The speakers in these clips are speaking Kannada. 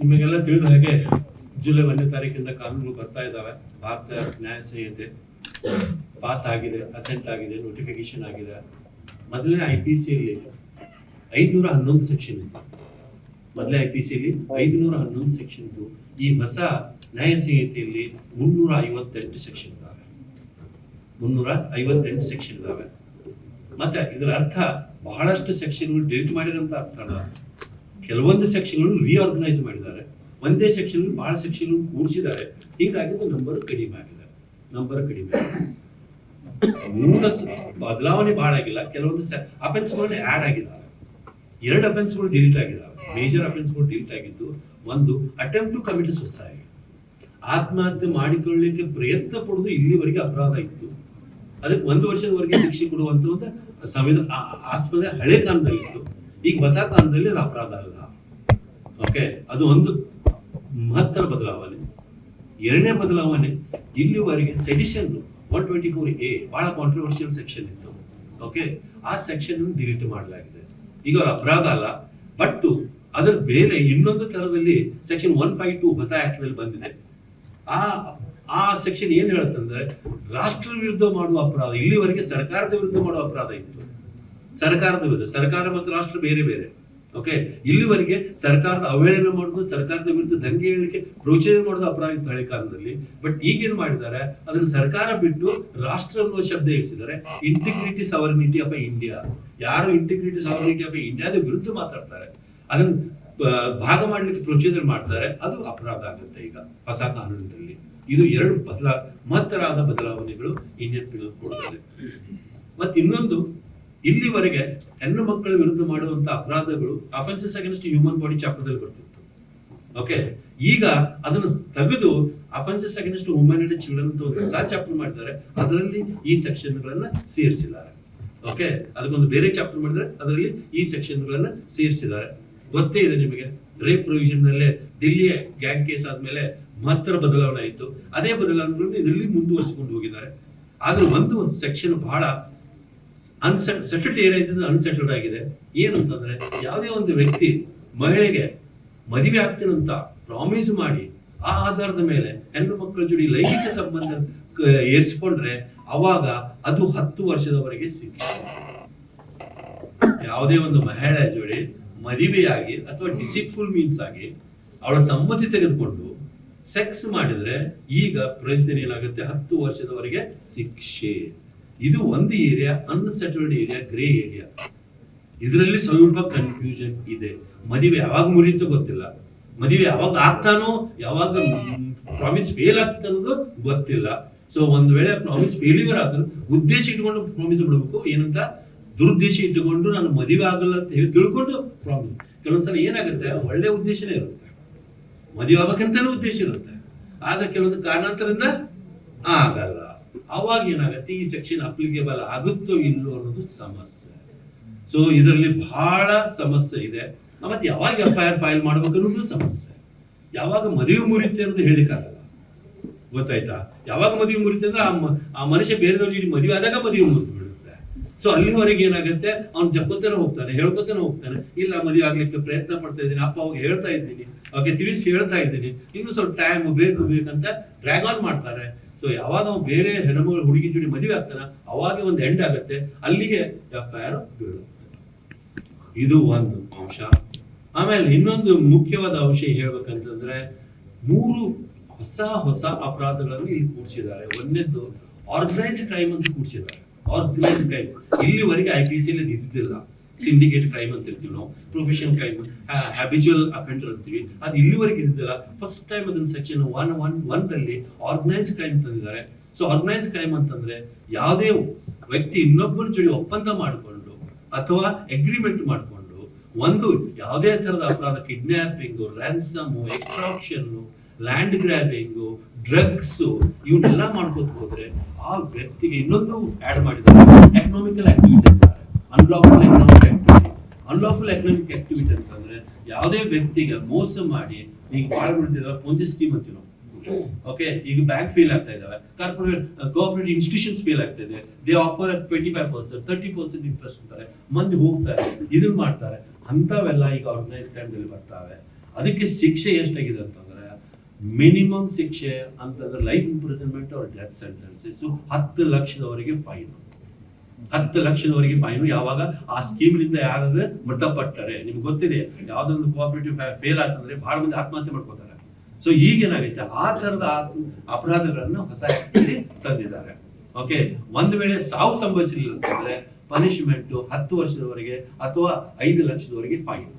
ನಿಮಗೆಲ್ಲ ತಿಳಿದ ಹಾಗೆ ಜುಲೈ ಒಂದನೇ ತಾರೀಕಿಂದ ಕಾನೂನು ಬರ್ತಾ ಇದ್ದಾವೆ. ಭಾರತ ನ್ಯಾಯ ಸಂಹಿತೆ ಪಾಸ್ ಆಗಿದೆ ಅಸೆಂಟ್ ಆಗಿದೆ ನೋಟಿಫಿಕೇಶನ್ ಆಗಿದೆ. ಮೊದಲನೇ ಐ ಪಿ ಸಿಯಲ್ಲಿ ಐದುನೂರ ಹನ್ನೊಂದು ಸೆಕ್ಷನ್ ಇತ್ತು. ಮೊದಲೇ ಐ ಪಿ ಸಿಯಲ್ಲಿ ಐದುನೂರ ಹನ್ನೊಂದು ಸೆಕ್ಷನ್ ಇತ್ತು. ಈ ಹೊಸ ನ್ಯಾಯ ಸಂಹಿತೆಯಲ್ಲಿ ಮುನ್ನೂರ ಐವತ್ತೆಂಟು ಸೆಕ್ಷನ್ ಇದ್ದಾವೆ. ಮುನ್ನೂರ ಐವತ್ತೆಂಟು ಸೆಕ್ಷನ್ ಇದ್ದಾವೆ. ಮತ್ತೆ ಇದರ ಅರ್ಥ ಬಹಳಷ್ಟು ಸೆಕ್ಷನ್ಗಳು ಡಿಲೀಟ್ ಮಾಡಿದಂತ ಅರ್ಥ ಅಲ್ಲ ಕೆಲವೊಂದು ಸೆಕ್ಷನ್ಗಳು ರಿಆರ್ಗನೈಸ್ ಮಾಡಿದ್ದಾರೆ. ಒಂದೇ ಸೆಕ್ಷನ್ ಬಹಳ ಸೆಕ್ಷನ್ ಕೂಡಿಸಿದ್ದಾರೆ ಹೀಗಾಗಿ ನಂಬರ್ ಕಡಿಮೆ ಆಗಿದೆ. ನಂಬರ್ ಕಡಿಮೆ. ಮೂಲ ಬದಲಾವಣೆ ಬಹಳ ಆಗಿಲ್ಲ. ಕೆಲವೊಂದು ಅಫೆನ್ಸ್ಗಳು ಆಡ್ ಆಗಿದ್ದಾವೆ ಎರಡು ಅಫೆನ್ಸ್ಗಳು ಡಿಲೀಟ್ ಆಗಿದ್ದಾವೆ. ಮೇಜರ್ ಅಫೆನ್ಸ್ಗಳು ಡಿಲೀಟ್ ಆಗಿದ್ದು, ಒಂದು ಅಟೆಂಪ್ಟ್ ಟು ಕಮಿಟ್ ಸುಸೈಡ್ ಆತ್ಮಹತ್ಯೆ ಮಾಡಿಕೊಳ್ಳಲಿಕ್ಕೆ ಪ್ರಯತ್ನ ಪಡೋದು ಇಲ್ಲಿವರೆಗೆ ಅಪರಾಧ ಇತ್ತು. ಅದಕ್ಕೆ ಒಂದು ವರ್ಷದವರೆಗೆ ಶಿಕ್ಷೆ ಕೊಡುವಂತ ಸಂವಿಧಾನ ಆಸ್ಪತ್ರೆ ಹಳೆ ಕಾಲದಲ್ಲಿ ಇತ್ತು. ಈಗ ಹೊಸ ಕಾಲದಲ್ಲಿ ಅದು ಅಪರಾಧ ಅಲ್ಲ. ಓಕೆ ಅದು ಒಂದು ಮಹತ್ತರ ಬದಲಾವಣೆ. ಎರಡನೇ ಬದಲಾವಣೆ, ಇಲ್ಲಿವರೆಗೆ sedition one twenty four A ಬಹಳ ಕಾಂಟ್ರವರ್ಷಿಯಲ್ ಸೆಕ್ಷನ್ ಇತ್ತು. ಓಕೆ ಆ ಸೆಕ್ಷನ್ ಡಿಲೀಟ್ ಮಾಡಲಾಗಿದೆ. ಈಗ ಅವ್ರ ಅಪರಾಧ ಅಲ್ಲ. ಬಟ್ ಅದರ ಬೇರೆ ಇನ್ನೊಂದು ತರದಲ್ಲಿ ಸೆಕ್ಷನ್ ಒನ್ ಫೈವ್ ಟು ಹೊಸ ಆಕ್ಟ್ನಲ್ಲಿ ಬಂದಿದೆ. ಆ ಆ ಸೆಕ್ಷನ್ ಏನ್ ಹೇಳುತ್ತಂದ್ರೆ, ರಾಷ್ಟ್ರ ವಿರುದ್ಧ ಮಾಡುವ ಅಪರಾಧ, ಇಲ್ಲಿವರೆಗೆ ಸರ್ಕಾರದ ವಿರುದ್ಧ ಮಾಡುವ ಅಪರಾಧ ಇತ್ತು. ಸರ್ಕಾರದ ವಿರುದ್ಧ ಸರ್ಕಾರ ಮತ್ತು ರಾಷ್ಟ್ರ ಬೇರೆ ಬೇರೆ. ಓಕೆ ಇಲ್ಲಿವರೆಗೆ ಸರ್ಕಾರದ ಅವಹೇಳನ ಮಾಡುದು ಸರ್ಕಾರದ ವಿರುದ್ಧ ದಂಗೆ ಹೇಳಿಕೆ ಪ್ರೋಚನೆ ಮಾಡೋದು ಅಪರಾಧ ಹಳೆ ಕಾಲದಲ್ಲಿ. ಬಟ್ ಈಗೇನ್ ಮಾಡಿದ್ದಾರೆ? ಅದನ್ನು ಸರ್ಕಾರ ಬಿಟ್ಟು ರಾಷ್ಟ್ರ ಅನ್ನುವ ಶಬ್ದ ಇರಿಸಿದ್ದಾರೆ ಇಂಟಿಗ್ರಿಟಿ ಸವರ್ನಿಟಿ ಆಫ್ ಇಂಡಿಯಾ ಯಾರು ಇಂಟಿಗ್ರಿಟಿ ಸವರ್ನಿಟಿ ಆಫ್ ಇಂಡಿಯಾದ ವಿರುದ್ಧ ಮಾತಾಡ್ತಾರೆ. ಅದನ್ನು ಭಾಗ ಮಾಡ್ಲಿಕ್ಕೆ ಪ್ರೊಸೀಜರ್ ಮಾಡ್ತಾರೆ. ಅದು ಅಪರಾಧ ಆಗುತ್ತೆ ಈಗ ಹೊಸ ಕಾನೂನಿನಲ್ಲಿ. ಇದು ಎರಡು ಬದಲಾ ಮಹತ್ತರಾದ ಬದಲಾವಣೆಗಳು ಇಂಡಿಯನ್ ಪಿನಲ್ ಕೊಡುತ್ತದೆ ಮತ್ತೆ ಇನ್ನೊಂದು ಇಲ್ಲಿವರೆಗೆ ಹೆಣ್ಣು ಮಕ್ಕಳ ವಿರುದ್ಧ ಮಾಡುವಂತ ಅಪರಾಧಗಳು ಅಫೆನ್ಸಸ್ ಅಗೇನ್ಸ್ಟ್ ಹ್ಯೂಮನ್ ಬಾಡಿ ಚಾಪ್ಟರ್ದಲ್ಲಿ ಬರ್ತಿತ್ತು. ಓಕೆ ಈಗ ಅದನ್ನು ತೆಗೆದು offences against women and children ಅಂತ ಒಂದು ಚಾಪ್ಟರ್ ಮಾಡಿದ್ದಾರೆ. ಅದರಲ್ಲಿ ಈ ಸೆಕ್ಷನ್ ಗಳನ್ನ ಸೇರಿಸಿದ್ದಾರೆ. ಓಕೆ ಅದಕ್ಕೊಂದು ಬೇರೆ ಚಾಪ್ಟರ್ ಮಾಡಿದ್ರೆ ಅದರಲ್ಲಿ ಈ ಸೆಕ್ಷನ್ ಗಳನ್ನ ಸೇರಿಸಿದ್ದಾರೆ. ಗೊತ್ತೇ ಇದೆ ನಿಮಗೆ? ರೇಪ್ ಪ್ರೊವಿಷನ್ ನಲ್ಲೇ ದಿಲ್ಲಿ ಗ್ಯಾಂಗ್ ಕೇಸ್ ಆದ್ಮೇಲೆ ಮಾತ್ರ ಬದಲಾವಣೆ ಆಯಿತು. ಅದೇ ಬದಲಾವಣೆಗಳನ್ನು ಇದರಲ್ಲಿ ಮುಂದುವರಿಸಿಕೊಂಡು ಹೋಗಿದ್ದಾರೆ. ಆದ್ರೆ ಒಂದು ಸೆಕ್ಷನ್ ಬಹಳ ಅನ್ಸೆಟ್ ಸೆಟಲ್ಡ್ ಏರಿಯಾ ಇದ್ದಿಂದ ಅನ್ಸೆಟಲ್ಡ್ ಆಗಿದೆ. ಏನು ಅಂತಂದ್ರೆ ಯಾವುದೇ ಒಂದು ವ್ಯಕ್ತಿ ಮಹಿಳೆಗೆ ಮದುವೆ ಆಗ್ತೀನಂತ ಪ್ರಾಮಿಸ್ ಮಾಡಿ, ಆ ಆಧಾರದ ಮೇಲೆ ಹೆಣ್ಣು ಮಕ್ಕಳ ಜೋಡಿ ಲೈಂಗಿಕ ಸಂಬಂಧ ಏರಿಸಿಕೊಂಡ್ರೆ ಏರ್ಸ್ಕೊಂಡ್ರೆ ಅವಾಗ ಅದು ಹತ್ತು ವರ್ಷದವರೆಗೆ ಶಿಕ್ಷೆ ಯಾವುದೇ ಒಂದು ಮಹಿಳೆ ಜೋಡಿ ಮದುವೆಯಾಗಿ ಅಥವಾ ಡಿಸಿಪ್ಫುಲ್ ಮೀನ್ಸ್ ಆಗಿ ಅವಳ ಸಮ್ಮತಿ ತೆಗೆದುಕೊಂಡು ಸೆಕ್ಸ್ ಮಾಡಿದ್ರೆ ಈಗ ಪ್ರಯೋಜನ ಏನಾಗುತ್ತೆ? ಹತ್ತು ವರ್ಷದವರೆಗೆ ಶಿಕ್ಷೆ. ಇದು ಒಂದು area unsettled area grey area ಇದರಲ್ಲಿ ಸ್ವಲ್ಪ ಕನ್ಫ್ಯೂಷನ್ ಇದೆ. ಮದುವೆ ಯಾವಾಗ ಮುರಿಯುತ್ತೋ ಗೊತ್ತಿಲ್ಲ. ಮದುವೆ ಯಾವಾಗ ಆಗ್ತಾನೋ, ಯಾವಾಗ ಪ್ರಾಮಿಸ್ ಫೇಲ್ ಆಗ್ತದೆ ಅನ್ನೋದು ಗೊತ್ತಿಲ್ಲ. ಸೊ ಒಂದ್ ವೇಳೆ ಪ್ರಾಮಿಸ್ ಫೇಲ್ಯೂರ್ ಆದ್ರೆ ಉದ್ದೇಶ ಇಟ್ಕೊಂಡು ಪ್ರಾಮಿಸ್ ಬಿಡ್ಬೇಕು. ಏನಂತ? ದುರುದ್ದೇಶ ಇಟ್ಟುಕೊಂಡು ನಾನು ಮದುವೆ ಆಗಲ್ಲ ಅಂತ ಹೇಳಿ ತಿಳ್ಕೊಂಡು ಪ್ರಾಮಿಸ್ ಕೆಲವೊಂದ್ಸಲ ಏನಾಗುತ್ತೆ? ಒಳ್ಳೆ ಉದ್ದೇಶನೇ ಇರುತ್ತೆ. ಮದುವೆ ಆಗಬೇಕಂತಾನು ಉದ್ದೇಶ ಇರುತ್ತೆ. ಆದ್ರೆ ಕೆಲವೊಂದು ಕಾರಣಾಂತರದಿಂದ ಆಗಲ್ಲ. ಅವಾಗ ಏನಾಗುತ್ತೆ? ಈ ಸೆಕ್ಷನ್ ಅಪ್ಲಿಕೇಬಲ್ ಆಗುತ್ತೋ ಇಲ್ಲೋ ಅನ್ನೋದು ಸಮಸ್ಯೆ. ಸೊ ಇದರಲ್ಲಿ ಬಹಳ ಸಮಸ್ಯೆ ಇದೆ. ಮತ್ತೆ ಯಾವಾಗ ಎಫ್ ಐ ಆರ್ ಫೈಲ್ ಮಾಡ್ಬೇಕು ಅನ್ನೋದು ಸಮಸ್ಯೆ. ಯಾವಾಗ ಮದುವೆ ಮುರಿತೆ ಅಂತ ಹೇಳಿಕ್ಕಾಗಲ್ಲ. ಗೊತ್ತಾಯ್ತಾ? ಯಾವಾಗ ಮದುವೆ ಮುರಿತೆ ಅಂದ್ರೆ ಆ ಮನುಷ್ಯ ಬೇರೆದವ್ರ ಜೊತೆ ಮದುವೆ ಆದಾಗ ಮದುವೆ ಮುರಿದು ಬಿಡುತ್ತೆ ಸೊ ಅಲ್ಲಿವರೆಗೆ ಏನಾಗುತ್ತೆ? ಅವ್ನು ಜಪ್ಪತ್ತೇನೆ ಹೋಗ್ತಾನೆ, ಹೇಳ್ಕೊತಾನೆ ಹೋಗ್ತಾನೆ. ಇಲ್ಲ ಮದುವೆ ಆಗ್ಲಿಕ್ಕೆ ಪ್ರಯತ್ನ ಪಡ್ತಾ ಇದ್ದೀನಿ. ಅಪ್ಪ, ಅವಾಗ ಹೇಳ್ತಾ ಇದ್ದೀನಿ. ಅವ್ರಿಗೆ ತಿಳಿಸಿ ಹೇಳ್ತಾ ಇದ್ದೀನಿ. ಇನ್ನು ಸ್ವಲ್ಪ ಟೈಮ್ ಬೇಕು, ಬೇಕಂತ ಡ್ರ್ಯಾಗ್ ಆನ್ ಮಾಡ್ತಾರೆ. ಸೊ ಯಾವಾಗ ಅವ್ನು ಬೇರೆ ಹೆಣ್ಮಗಳು ಹುಡುಗಿ ಜೋಡಿ ಮದುವೆ ಆಗ್ತಾನ, ಅವಾಗ ಒಂದು ಎಂಡ್ ಆಗುತ್ತೆ. ಅಲ್ಲಿಗೆ ಎಫ್ ಐ ಆರ್ ಬೀಳುತ್ತೆ. ಇದು ಒಂದು ಅಂಶ. ಆಮೇಲೆ ಇನ್ನೊಂದು ಮುಖ್ಯವಾದ ಅಂಶ ಹೇಳ್ಬೇಕಂತಂದ್ರೆ, ಮೂರು ಹೊಸ ಹೊಸ ಅಪರಾಧಗಳನ್ನು ಇಲ್ಲಿ ಕೂಡಿಸಿದ್ದಾರೆ ಒಂದೆದ್ದು ಆರ್ಗನೈಸ್ ಕ್ರೈಮ್ ಅಂತ ಕೂಡಿಸಿದ್ದಾರೆ ಆರ್ಗನೈಸ್ ಕ್ರೈಮ್ ಇಲ್ಲಿವರೆಗೆ ಐ ಪಿ ಸಿ ಇದ್ದಿದ್ದಿಲ್ಲ. ಸಿಂಡಿಕೇಟ್ ಕ್ರೈಮ್ ಅಂತ ಇರ್ತೀವಿ ನಾವು ಪ್ರೊಫೆಷನ್ ಕ್ರೈಮ್ ಹ್ಯಾಬಿಚುವಲ್ ಅಫೆಂಡರ್ ಅಂತೀವಿ. ಅದು ಇಲ್ಲಿವರೆಗೆ ಇದ್ದಿಲ್ಲ ಫಸ್ಟ್ ಟೈಮ್ ಅದನ್ನ ಸೆಕ್ಷನ್ ಒನ್ ಒನ್ ಒನ್ ಅಲ್ಲಿ ಆರ್ಗನೈಸ್ ಕ್ರೈಮ್ ತಂದಿದ್ದಾರೆ. ಸೊ ಆರ್ಗನೈಸ್ ಕ್ರೈಮ್ ಅಂತಂದ್ರೆ ಯಾವುದೇ ವ್ಯಕ್ತಿ ಇನ್ನೊಬ್ಬನ ಜೊತೆ ಒಪ್ಪಂದ ಮಾಡಿಕೊಂಡು ಅಥವಾ ಅಗ್ರಿಮೆಂಟ್ ಮಾಡಿಕೊಂಡು ಒಂದು ಯಾವುದೇ ತರದ ಅಪರಾಧ kidnapping ransom extraction land grabbing drugs ಇವನ್ನೆಲ್ಲ ಮಾಡ್ಕೋತ ಹೋದ್ರೆ ಆ ವ್ಯಕ್ತಿಗೆ ಇನ್ನೊಂದು ಆಡ್ ಮಾಡಿದ್ದಾರೆ. ಎಕನಾಮಿಕಲ್ ಆಕ್ಟಿವಿಟಿ ಅಂತಾರೆ. ಅನ್ಲಾಕ್ ಅನ್ಲಾಫುಲ್ ಎಕನಾಮಿಕ್ ಆಕ್ಟಿವಿಟಿ ಅಂತಂದ್ರೆ ಯಾವುದೇ ವ್ಯಕ್ತಿಗೆ ಮೋಸ ಮಾಡಿ ಈಗ ಬಾಳ ಬಿಡ್ತಿದಾವೆ ಒಂದು ಸ್ಕೀಮ್ ಅಂತೀವಿ ಓಕೆ ಈಗ ಬ್ಯಾಂಕ್ ಫೇಲ್ ಆಗ್ತಾ ಇದಾವೆ. ಕಾರ್ಪೊರೇಟ್ ಕೋಆಪರೇಟಿವ್ ಇನ್ಸ್ಟಿಟ್ಯೂಷನ್ಸ್ ಫೇಲ್ ಆಗ್ತಾ ಇದೆ. They offer twenty five percent thirty percent interest ಅಂತಾರೆ. ಮಂದಿ ಹೋಗ್ತಾರೆ ಇದನ್ನ ಮಾಡ್ತಾರೆ. ಅಂತವೆಲ್ಲ ಈಗ ಆರ್ಗನೈಸ್ ಕ್ರೈಮ್ದಲ್ಲಿ ಬರ್ತಾವೆ ಅದಕ್ಕೆ ಶಿಕ್ಷೆ ಎಷ್ಟಾಗಿದೆ ಅಂತಂದ್ರೆ ಮಿನಿಮಮ್ ಶಿಕ್ಷೆ ಅಂತಂದ್ರೆ ಲೈಫ್ ಇಂಪ್ರಿಸನ್ಮೆಂಟ್ ಅವ್ರ ಡೆತ್ ಸೆಂಟೆನ್ಸಸ್ ಹತ್ತು ಲಕ್ಷದವರೆಗೆ ಫೈನ್ ಹತ್ತು ಲಕ್ಷದವರೆಗೆ ಫೈನ್ ಯಾವಾಗ ಆ ಸ್ಕೀಮ್ನಿಂದ ಯಾರಾದ್ರೆ ಮೃತಪಟ್ಟರೆ. ನಿಮ್ಗೆ ಗೊತ್ತಿದೆ ಯಾವ್ದೊಂದು ಕೋಆಪರೇಟಿವ್ ಫೇಲ್ ಆಗ್ತಂದ್ರೆ ಬಹಳ ಮಂದಿ ಆತ್ಮಹತ್ಯೆ ಮಾಡ್ಕೋತಾರೆ. ಸೊ ಈಗೇನಾಗೈತೆ ಆ ತರದ ಅಪರಾಧಗಳನ್ನು ಹೊಸ ತಂದಿದ್ದಾರೆ. ಓಕೆ ಒಂದ್ ವೇಳೆ ಸಾವು ಸಂಭವಿಸಲಿಲ್ಲ ಅಂತಂದ್ರೆ ಪನಿಷ್ಮೆಂಟ್ ಹತ್ತು ವರ್ಷದವರೆಗೆ ಅಥವಾ ಐದು ಲಕ್ಷದವರೆಗೆ ಫೈನ್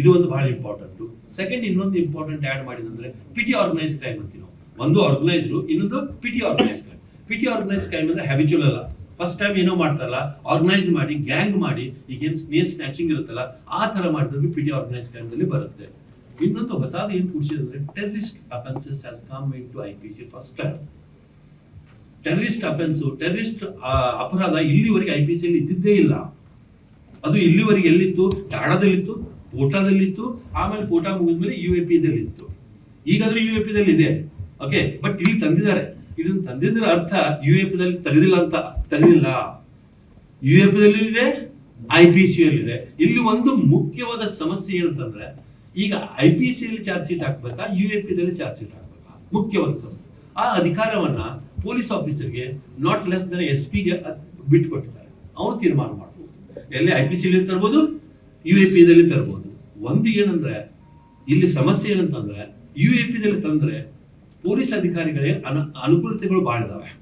ಇದು ಒಂದು ಬಹಳ ಇಂಪಾರ್ಟೆಂಟ್ ಸೆಕೆಂಡ್ ಇನ್ನೊಂದು ಇಂಪಾರ್ಟೆಂಟ್ ಆಡ್ ಮಾಡಿದಂದ್ರೆ ಪಿಟಿ ಆರ್ಗನೈಸ್ ಕ್ರೈಮ್ ಅಂತೀವಿ ಒಂದು ಆರ್ಗನೈಸ್ಡ್ ಇನ್ನೊಂದು petty organise crime petty organise crime ಅಂದ್ರೆ ಹ್ಯಾಬಿಚುವಲ್ ಅಲ್ಲ. ಫಸ್ಟ್ ಟೈಮ್ ಏನೋ ಮಾಡ್ತಾರಲ್ಲ ಆರ್ಗನೈಸ್ ಮಾಡಿ ಗ್ಯಾಂಗ್ ಮಾಡಿ, ಈಗೇನು ಸ್ನೇಹ ಸ್ನ್ಯಾಚಿಂಗ್ ಇರುತ್ತಲ್ಲ, ಆ ತರ ಪಿ ಪಿಟಿ ಆರ್ಗನೈಸ್ ಅಲ್ಲಿ ಬರುತ್ತೆ. ಇನ್ನೊಂದು ಹೊಸದು ಏನ್ ಕೂಡಿಸಿದ್ರೆ terrorist offences has come into I P C first time terrorist offence terrorist ಅಪರಾಧ ಇಲ್ಲಿವರೆಗೆ ಐ ಪಿ ಸಿ ಇದ್ದಿದ್ದೇ ಇಲ್ಲ. ಅದು ಇಲ್ಲಿವರೆಗೆ ಎಲ್ಲಿತ್ತು? ಟಾಡಾದಲ್ಲಿತ್ತು ಪೋಟಾದಲ್ಲಿತ್ತು ಆಮೇಲೆ ಪೋಟಾ ಮುಗಿದ್ಮೇಲೆ ಯು ಎ ಪಿ ದಲ್ಲಿತ್ತು. ಈಗಾದ್ರೂ ಯು ಎ ಪಿ ದಲ್ಲಿ ಇದೆ ಓಕೆ ಬಟ್ ಇಲ್ಲಿ ತಂದಿದ್ದಾರೆ. ಇದನ್ನ ತಂದಿದ್ರ ಅರ್ಥ ಯು ಎಫ್ ಪಿ ದಲ್ಲಿ ತೆಗೆದಿಲ್ಲ ಅಂತ ತೆಗೆದಿಲ್ಲ. ಯು ಎಫ್ ಪಿ ದಲ್ಲಿ ಇದೆ ಐ ಪಿ ಸಿ ಅಲ್ಲಿ ಇದೆ. ಇಲ್ಲಿ ಒಂದು ಮುಖ್ಯವಾದ ಸಮಸ್ಯೆ ಏನಂತಂದ್ರೆ, ಈಗ ಐ ಪಿ ಸಿ ಅಲ್ಲಿ ಚಾರ್ಜ್ ಶೀಟ್ ಹಾಕ್ಬೇಕಾ ಯು ಎಫ್ ಪಿ ದಲ್ಲಿ ಚಾರ್ಜ್ ಶೀಟ್ ಹಾಕ್ಬೇಕಾ? ಮುಖ್ಯವಾದ ಸಮಸ್ಯೆ. ಆ ಅಧಿಕಾರವನ್ನ ಪೊಲೀಸ್ ಆಫೀಸರ್ಗೆ ನಾಟ್ ಲೆಸ್ ದನ್ ಎಸ್ ಪಿಗೆ ಬಿಟ್ಕೊಟ್ಟಿದ್ದಾರೆ. ಅವನು ತೀರ್ಮಾನ ಮಾಡ್ಬೋದು. ಎಲ್ಲಿ ಐ ಪಿ ಸಿ ತರ್ಬೋದು ಯು ಎ ಪಿ ದಲ್ಲಿ ತರ್ಬೋದು. ಒಂದು ಏನಂದ್ರೆ, ಇಲ್ಲಿ ಸಮಸ್ಯೆ ಏನಂತಂದ್ರೆ ಯು ಎ ಪಿ ದಲ್ಲಿ ತಂದ್ರೆ ಪೊಲೀಸ್ ಅಧಿಕಾರಿಗಳಿಗೆ ಅನ- ಅನುಕೂಲತೆಗಳು ಬಹಳ ಇದಾವೆ.